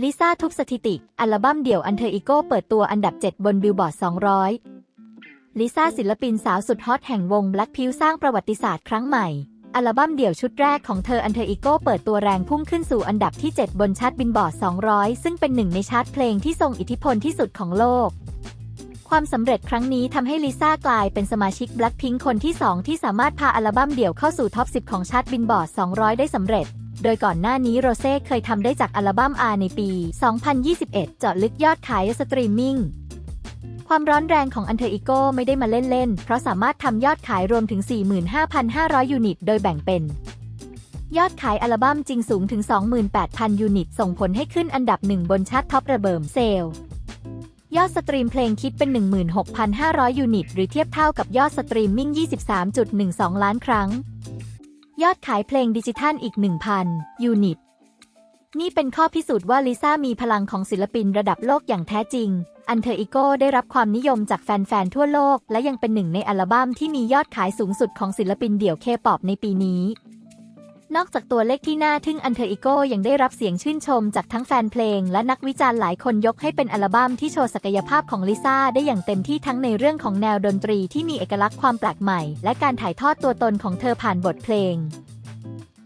ลิซ่าทุบสถิติ อัลบั้มเดี่ยวอันเทออีโก้เปิดตัวอันดับ 7 บนบิลบอร์ด 200 ลิซ่าศิลปินสาวสุดฮอตแห่งวง Black p i l สร้างประวัติศาสตร์ครั้งใหม่ อัลบั้มเดี่ยวชุดแรกของเธออันเทออีโก้เปิดตัวแรงพุ่งขึ้นสู่อันดับที่ 7 บนชาร์ตบิลบอร์ด 200 ซึ่งเป็นหนึ่งในชาร์ตเพลงที่ทรงอิทธิพลที่สุดของโลก ความสำเร็จครั้งนี้ทำให้ลิซ่ากลายเป็นสมาชิก Blackpink คนที่ 2 ที่สามารถพาอัลบั้มเดี่ยวเข้าสู่ท็อป 10 ของชาร์ตบิลบอร์ด 200 ได้สำเร็จ โดยก่อนหน้านี้โรเซ่เคยทำได้จากอัลบั้ม R ในปี 2021 เจาะลึกยอดขายสตรีมมิ่ง ความร้อนแรงของอันเทอร์อีโกไม่ได้มาเล่นๆ เพราะสามารถทำยอดขายรวมถึง 45,500 ยูนิต โดยแบ่งเป็น ยอดขายอัลบั้มจริงสูงถึง 28,000 ยูนิต ส่งผลให้ขึ้นอันดับหนึ่งบนชาร์ตท็อประเบิมเซลยอดสตรีมเพลงคิดเป็น 16,500 ยูนิต หรือเทียบเท่ากับยอดสตรีมมิ่ง 23.12 ล้านครั้ง ยอดขายเพลงดิจิทัลอีก 1,000 ยูนิต นี่เป็นข้อพิสูจน์ว่าลิซ่ามีพลังของศิลปินระดับโลกอย่างแท้จริง อันเทอร์อีโกได้รับความนิยมจากแฟน ๆ ทั่วโลก และยังเป็นหนึ่งในอัลบั้มที่มียอดขายสูงสุดของศิลปินเดี่ยวเคป๊อปในปีนี้ นอกจากตัวเลขที่น่าทึ่งอันเทอร์อีโกยังได้รับเสียงชื่นชมจากทั้งแฟนเพลง และนักวิจารณ์หลายคนยกให้เป็นอัลบั้มที่โชว์ศักยภาพของลิซ่าได้อย่างเต็มที่ทั้งในเรื่องของแนวดนตรีที่มีเอกลักษณ์ความแปลกใหม่ และการถ่ายทอดตัวตนของเธอผ่านบทเพลง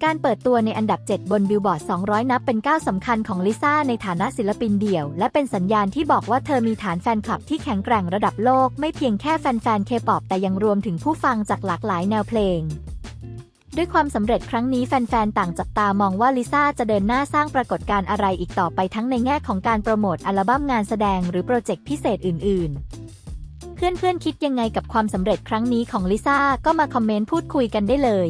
การเปิดตัวในอันดับ 7 บนบิลบอร์ด 200 นับเป็นก้าวสำคัญของลิซ่าในฐานะศิลปินเดี่ยว และเป็นสัญญาณที่บอกว่าเธอมีฐานแฟนคลับที่แข็งแกร่งระดับโลก ไม่เพียงแค่แฟนๆเคป๊อปแต่ยังรวมถึงผู้ฟังจากหลากหลายแนวเพลง ด้วยความสำเร็จครั้งนี้แฟนๆ ต่างจับตามองว่าลิซ่าจะเดินหน้าสร้างปรากฏการณ์อะไรอีกต่อไปทั้งในแง่ของการโปรโมทอัลบั้มงานแสดงหรือโปรเจกต์พิเศษอื่น ๆ เพื่อนๆ คิดยังไงกับความสำเร็จครั้งนี้ของลิซ่าก็มาคอมเมนต์พูดคุยกันได้เลย